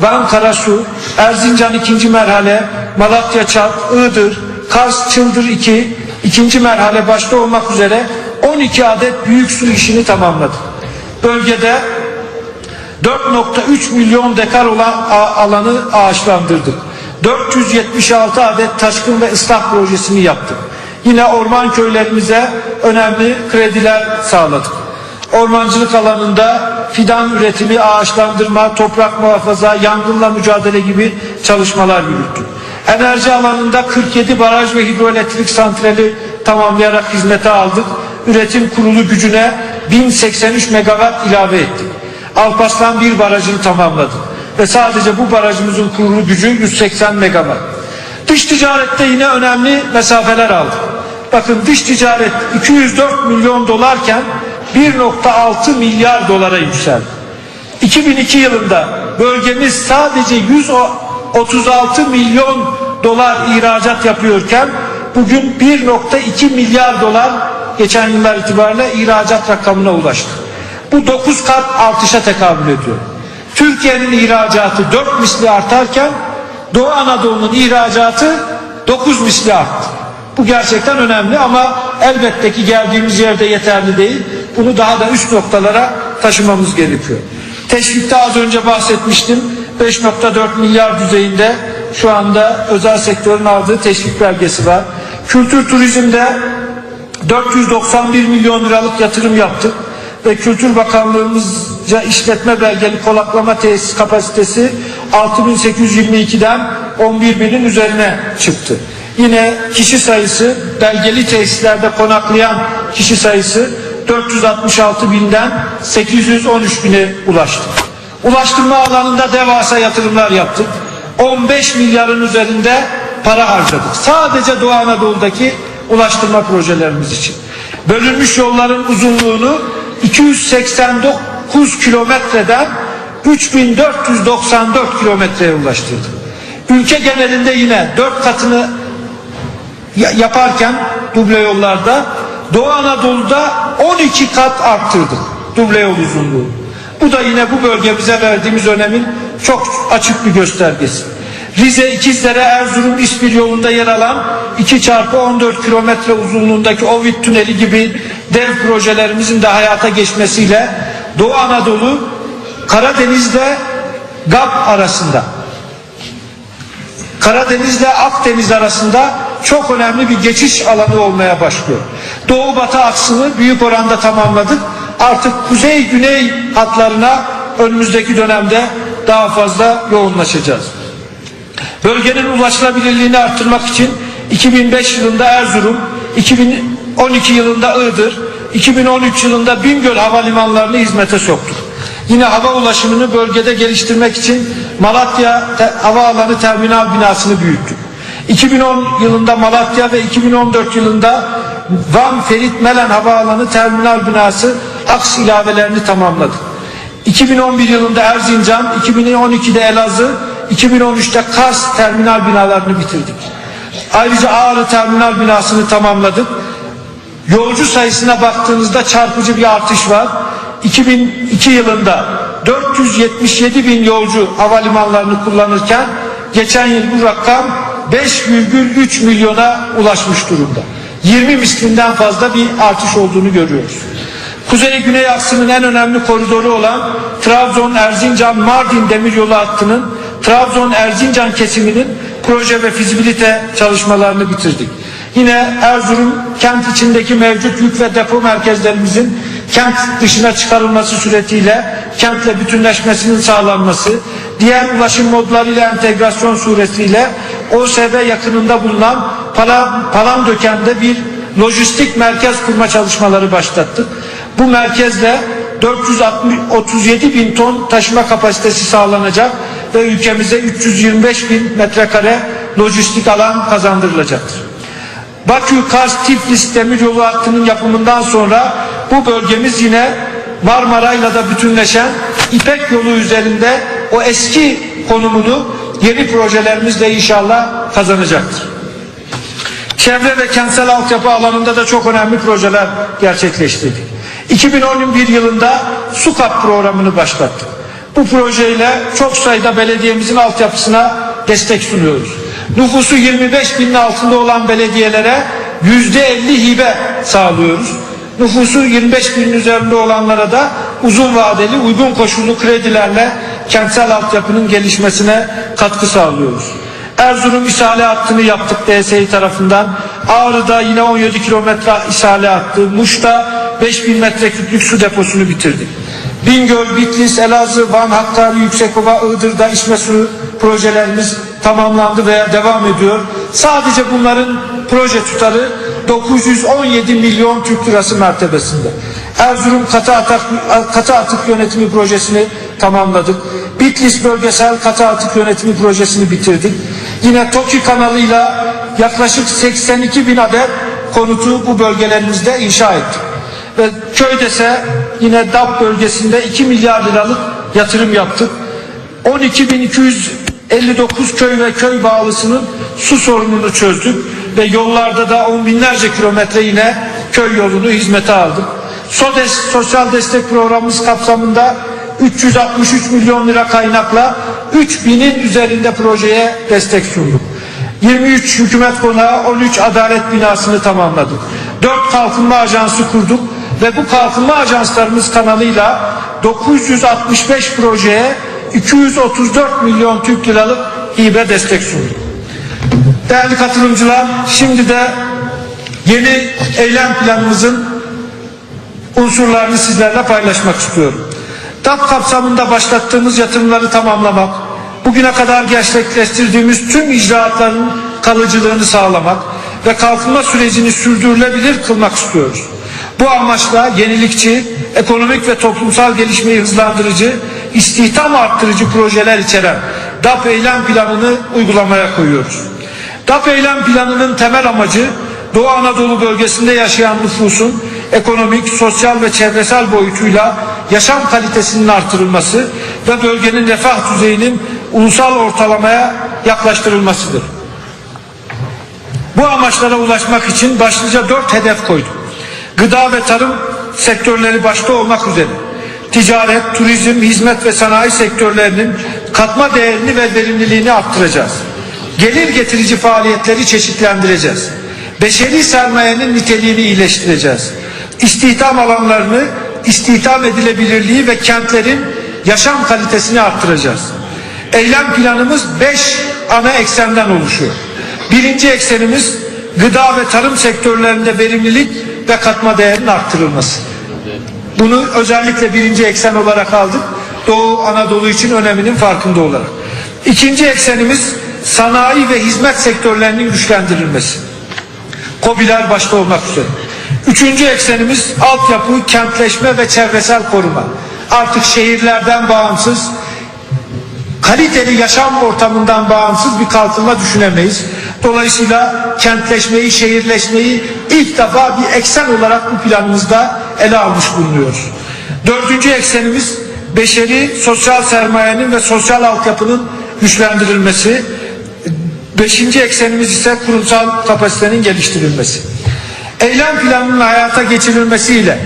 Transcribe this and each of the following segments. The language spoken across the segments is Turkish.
Van Karasu, Erzincan ikinci merhale, Malatya Çat, Iğdır, Kars Çıldır 2, ikinci merhale başta olmak üzere 12 adet büyük su işini tamamladı. Bölgede 4.3 milyon dekar olan alanı ağaçlandırdık. 476 adet taşkın ve ıslah projesini yaptık. Yine orman köylerimize önemli krediler sağladık. Ormancılık alanında fidan üretimi, ağaçlandırma, toprak muhafaza, yangınla mücadele gibi çalışmalar yürüttük. Enerji alanında 47 baraj ve hidroelektrik santrali tamamlayarak hizmete aldık. Üretim kurulu gücüne 1083 megawatt ilave ettik. Alparslan bir barajını tamamladı. Ve sadece bu barajımızın kurulu gücü 180 megawatt. Dış ticarette yine önemli mesafeler aldık. Bakın dış ticaret 204 milyon dolarken 1.6 milyar dolara yükseldi. 2002 yılında bölgemiz sadece 136 milyon dolar ihracat yapıyorken bugün 1.2 milyar dolar geçen yıllar itibariyle ihracat rakamına ulaştı. Bu 9 kat artışa tekabül ediyor. Türkiye'nin ihracatı 4 misli artarken Doğu Anadolu'nun ihracatı 9 misli arttı. Bu gerçekten önemli ama elbette ki geldiğimiz yerde yeterli değil. Bunu daha da üst noktalara taşımamız gerekiyor. Teşvikte az önce bahsetmiştim. 5.4 milyar düzeyinde şu anda özel sektörün aldığı teşvik belgesi var. Kültür turizmde 491 milyon liralık yatırım yaptık ve Kültür Bakanlığımızca işletme belgeli konaklama tesis kapasitesi 6822'den 11 binin üzerine çıktı. Yine kişi sayısı belgeli tesislerde konaklayan kişi sayısı 466 binden 813 bine ulaştı. Ulaştırma alanında devasa yatırımlar yaptık. 15 milyarın üzerinde para harcadık. Sadece Doğu Anadolu'daki ulaştırma projelerimiz için. Bölünmüş yolların uzunluğunu 289 kilometreden 3494 kilometreye ulaştırdık. Ülke genelinde yine 4 katını ya- yaparken duble yollarda Doğu Anadolu'da 12 kat arttırdık duble yol uzunluğu. Bu da yine bu bölgemize verdiğimiz önemin çok açık bir göstergesi. Rize İkizdere Erzurum İspir yolunda yer alan 2 çarpı 14 kilometre uzunluğundaki Ovid Tüneli gibi dev projelerimizin de hayata geçmesiyle Doğu Anadolu Karadeniz'de GAP arasında Karadeniz ile Akdeniz arasında çok önemli bir geçiş alanı olmaya başlıyor. Doğu batı aksını büyük oranda tamamladık. Artık kuzey güney hatlarına önümüzdeki dönemde daha fazla yoğunlaşacağız. Bölgenin ulaşılabilirliğini arttırmak için 2005 yılında Erzurum, 2012 yılında Iğdır, 2013 yılında Bingöl havalimanlarını hizmete soktuk. Yine hava ulaşımını bölgede geliştirmek için Malatya Te- Havaalanı Terminal binasını büyüttük. 2010 yılında Malatya ve 2014 yılında Van Ferit Melen Havaalanı Terminal binası aks ilavelerini tamamladık. 2011 yılında Erzincan, 2012'de Elazığ, 2013'te Kars terminal binalarını bitirdik. Ayrıca Ağrı terminal binasını tamamladık. Yolcu sayısına baktığınızda çarpıcı bir artış var. 2002 yılında 477 bin yolcu havalimanlarını kullanırken geçen yıl bu rakam 5,3 milyona ulaşmış durumda. 20 mislinden fazla bir artış olduğunu görüyoruz. Kuzey-Güney aksının en önemli koridoru olan Trabzon-Erzincan-Mardin demiryolu hattının Trabzon-Erzincan kesiminin proje ve fizibilite çalışmalarını bitirdik. Yine Erzurum kent içindeki mevcut yük ve depo merkezlerimizin kent dışına çıkarılması suretiyle kentle bütünleşmesinin sağlanması, diğer ulaşım modlarıyla entegrasyon suretiyle OSB yakınında bulunan Palan, Palandöken'de bir lojistik merkez kurma çalışmaları başlattık. Bu merkezle 437 bin ton taşıma kapasitesi sağlanacak ve ülkemize 325 bin metrekare lojistik alan kazandırılacaktır. Bakü Kars Tiflis demiryolu hattının yapımından sonra bu bölgemiz yine Marmara'yla da bütünleşen İpek yolu üzerinde o eski konumunu yeni projelerimizle inşallah kazanacaktır. Çevre ve kentsel altyapı alanında da çok önemli projeler gerçekleştirdik. 2011 yılında SUKAP programını başlattık. Bu projeyle çok sayıda belediyemizin altyapısına destek sunuyoruz. Nüfusu 25 binin altında olan belediyelere yüzde 50 hibe sağlıyoruz. Nüfusu 25 binin üzerinde olanlara da uzun vadeli uygun koşullu kredilerle kentsel altyapının gelişmesine katkı sağlıyoruz. Erzurum ishale hattını yaptık DSİ tarafından. Ağrı'da yine 17 kilometre ishale hattı. Muş'ta 5000 metreküplük su deposunu bitirdik. Bingöl, Bitlis, Elazığ, Van, Hakkari, Yüksekova, Iğdır'da içme suyu projelerimiz tamamlandı veya devam ediyor. Sadece bunların proje tutarı 917 milyon Türk lirası mertebesinde. Erzurum katı atık, katı atık yönetimi projesini tamamladık. Bitlis bölgesel katı atık yönetimi projesini bitirdik. Yine TOKİ kanalıyla yaklaşık 82 bin adet konutu bu bölgelerimizde inşa ettik. Ve köydese yine DAP bölgesinde 2 milyar liralık yatırım yaptık. 12.259 köy ve köy bağlısının su sorununu çözdük ve yollarda da on binlerce kilometre yine köy yolunu hizmete aldık. SODES sosyal destek programımız kapsamında 363 milyon lira kaynakla 3000'in üzerinde projeye destek sunduk. 23 hükümet konağı 13 adalet binasını tamamladık. 4 kalkınma ajansı kurduk ve bu kalkınma ajanslarımız kanalıyla 965 projeye 234 milyon Türk liralık hibe destek sunduk. Değerli katılımcılar şimdi de yeni eylem planımızın unsurlarını sizlerle paylaşmak istiyorum. DAP kapsamında başlattığımız yatırımları tamamlamak, bugüne kadar gerçekleştirdiğimiz tüm icraatların kalıcılığını sağlamak ve kalkınma sürecini sürdürülebilir kılmak istiyoruz. Bu amaçla yenilikçi, ekonomik ve toplumsal gelişmeyi hızlandırıcı, istihdam arttırıcı projeler içeren DAP eylem planını uygulamaya koyuyoruz. DAP eylem planının temel amacı Doğu Anadolu bölgesinde yaşayan nüfusun ekonomik, sosyal ve çevresel boyutuyla yaşam kalitesinin artırılması ve bölgenin refah düzeyinin ulusal ortalamaya yaklaştırılmasıdır. Bu amaçlara ulaşmak için başlıca dört hedef koyduk. Gıda ve tarım sektörleri başta olmak üzere ticaret, turizm, hizmet ve sanayi sektörlerinin katma değerini ve verimliliğini arttıracağız. Gelir getirici faaliyetleri çeşitlendireceğiz. Beşeri sermayenin niteliğini iyileştireceğiz. İstihdam alanlarını, istihdam edilebilirliği ve kentlerin yaşam kalitesini arttıracağız. Eylem planımız beş ana eksenden oluşuyor. Birinci eksenimiz gıda ve tarım sektörlerinde verimlilik ve katma değerin arttırılması. Bunu özellikle birinci eksen olarak aldık. Doğu Anadolu için öneminin farkında olarak. İkinci eksenimiz sanayi ve hizmet sektörlerinin güçlendirilmesi. KOBİ'ler başta olmak üzere. Üçüncü eksenimiz altyapı, kentleşme ve çevresel koruma. Artık şehirlerden bağımsız, kaliteli yaşam ortamından bağımsız bir kalkınma düşünemeyiz. Dolayısıyla kentleşmeyi, şehirleşmeyi ilk defa bir eksen olarak bu planımızda ele almış bulunuyoruz. Dördüncü eksenimiz beşeri, sosyal sermayenin ve sosyal altyapının güçlendirilmesi. Beşinci eksenimiz ise kurumsal kapasitenin geliştirilmesi. Eylem planının hayata geçirilmesiyle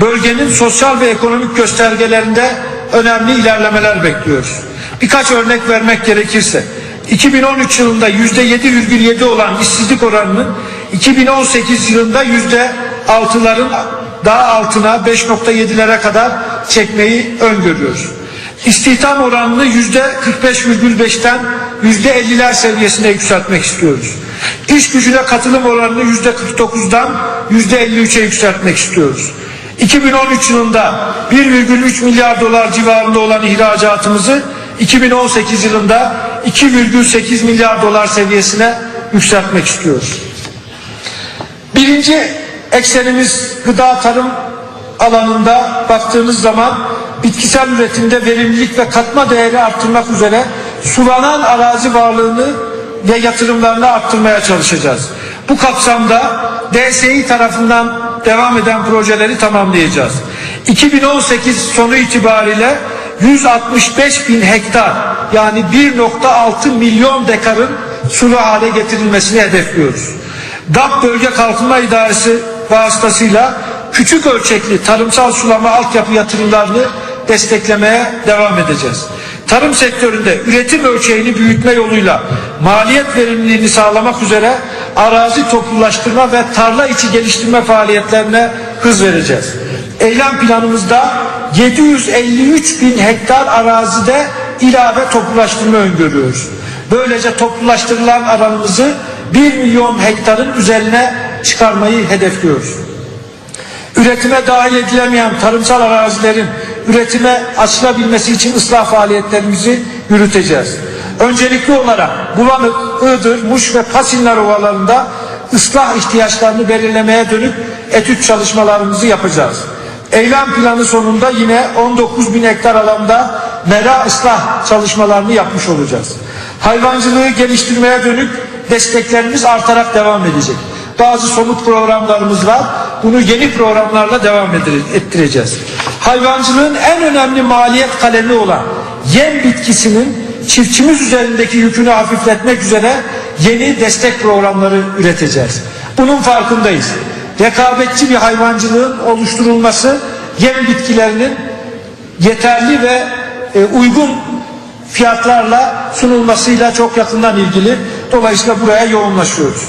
bölgenin sosyal ve ekonomik göstergelerinde önemli ilerlemeler bekliyoruz. Birkaç örnek vermek gerekirse 2013 yılında %7,7 olan işsizlik oranının 2018 yılında %6'ların daha altına 5.7'lere kadar çekmeyi öngörüyoruz. İstihdam oranını %45,5'ten %50'ler seviyesine yükseltmek istiyoruz. İş gücüne katılım oranını %49'dan %53'e yükseltmek istiyoruz. 2013 yılında 1,3 milyar dolar civarında olan ihracatımızı 2018 yılında 2,8 milyar dolar seviyesine yükseltmek istiyoruz. Birinci eksenimiz gıda tarım alanında baktığımız zaman bitkisel üretimde verimlilik ve katma değeri arttırmak üzere sulanan arazi varlığını ve yatırımlarını arttırmaya çalışacağız. Bu kapsamda DSİ tarafından devam eden projeleri tamamlayacağız. 2018 sonu itibariyle 165 bin hektar yani 1.6 milyon dekarın sulu hale getirilmesini hedefliyoruz. DAP Bölge Kalkınma İdaresi vasıtasıyla küçük ölçekli tarımsal sulama altyapı yatırımlarını desteklemeye devam edeceğiz. Tarım sektöründe üretim ölçeğini büyütme yoluyla maliyet verimliliğini sağlamak üzere arazi toplulaştırma ve tarla içi geliştirme faaliyetlerine hız vereceğiz. Eylem planımızda 753 bin hektar arazide ilave toplulaştırma öngörüyoruz. Böylece toplulaştırılan alanımızı 1 milyon hektarın üzerine çıkarmayı hedefliyoruz. Üretime dahil edilemeyen tarımsal arazilerin üretime açılabilmesi için ıslah faaliyetlerimizi yürüteceğiz. Öncelikli olarak Bulanık, Iğdır, Muş ve Pasinler ovalarında ıslah ihtiyaçlarını belirlemeye dönük etüt çalışmalarımızı yapacağız. Eylem planı sonunda yine 19 bin hektar alanda mera ıslah çalışmalarını yapmış olacağız. Hayvancılığı geliştirmeye dönük desteklerimiz artarak devam edecek. Bazı somut programlarımız var. Bunu yeni programlarla devam ettireceğiz. Hayvancılığın en önemli maliyet kalemi olan yem bitkisinin çiftçimiz üzerindeki yükünü hafifletmek üzere yeni destek programları üreteceğiz. Bunun farkındayız. Rekabetçi bir hayvancılığın oluşturulması yem bitkilerinin yeterli ve e, uygun fiyatlarla sunulmasıyla çok yakından ilgili. Dolayısıyla buraya yoğunlaşıyoruz.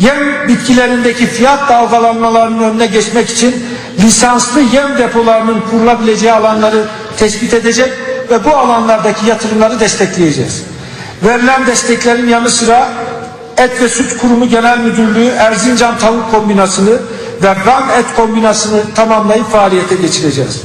Yem bitkilerindeki fiyat dalgalanmalarının önüne geçmek için lisanslı yem depolarının kurulabileceği alanları tespit edecek ve bu alanlardaki yatırımları destekleyeceğiz. Verilen desteklerin yanı sıra Et ve Süt Kurumu Genel Müdürlüğü Erzincan Tavuk Kombinasını ve Ram Et Kombinasını tamamlayıp faaliyete geçireceğiz.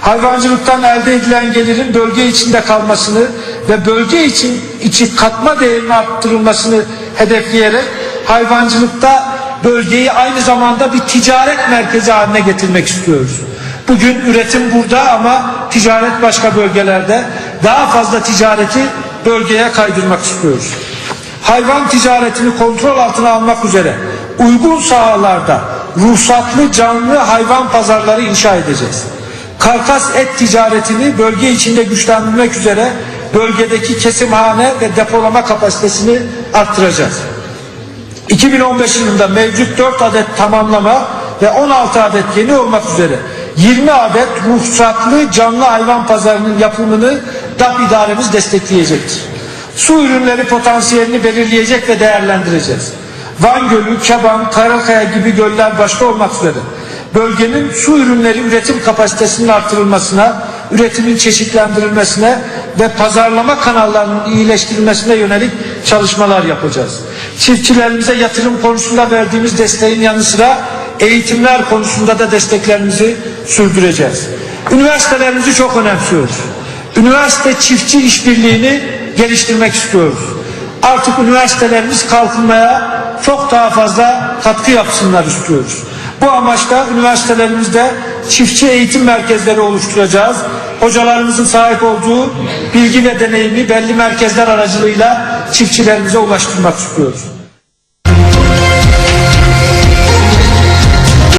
Hayvancılıktan elde edilen gelirin bölge içinde kalmasını ve bölge için içi katma değerinin arttırılmasını hedefleyerek hayvancılıkta bölgeyi aynı zamanda bir ticaret merkezi haline getirmek istiyoruz. Bugün üretim burada ama ticaret başka bölgelerde. Daha fazla ticareti bölgeye kaydırmak istiyoruz. Hayvan ticaretini kontrol altına almak üzere uygun sahalarda ruhsatlı canlı hayvan pazarları inşa edeceğiz. Karkas et ticaretini bölge içinde güçlendirmek üzere bölgedeki kesimhane ve depolama kapasitesini arttıracağız. 2015 yılında mevcut 4 adet tamamlama ve 16 adet yeni olmak üzere 20 adet ruhsatlı canlı hayvan pazarının yapımını DAP idaremiz destekleyecektir. Su ürünleri potansiyelini belirleyecek ve değerlendireceğiz. Van Gölü, Keban, Karakaya gibi göller başta olmak üzere bölgenin su ürünleri üretim kapasitesinin artırılmasına, üretimin çeşitlendirilmesine ve pazarlama kanallarının iyileştirilmesine yönelik çalışmalar yapacağız. Çiftçilerimize yatırım konusunda verdiğimiz desteğin yanı sıra eğitimler konusunda da desteklerimizi sürdüreceğiz. Üniversitelerimizi çok önemsiyoruz. Üniversite çiftçi işbirliğini geliştirmek istiyoruz. Artık üniversitelerimiz kalkınmaya çok daha fazla katkı yapsınlar istiyoruz. Bu amaçla üniversitelerimizde çiftçi eğitim merkezleri oluşturacağız. Hocalarımızın sahip olduğu bilgi ve deneyimi belli merkezler aracılığıyla çiftçilerimize ulaştırmak istiyoruz.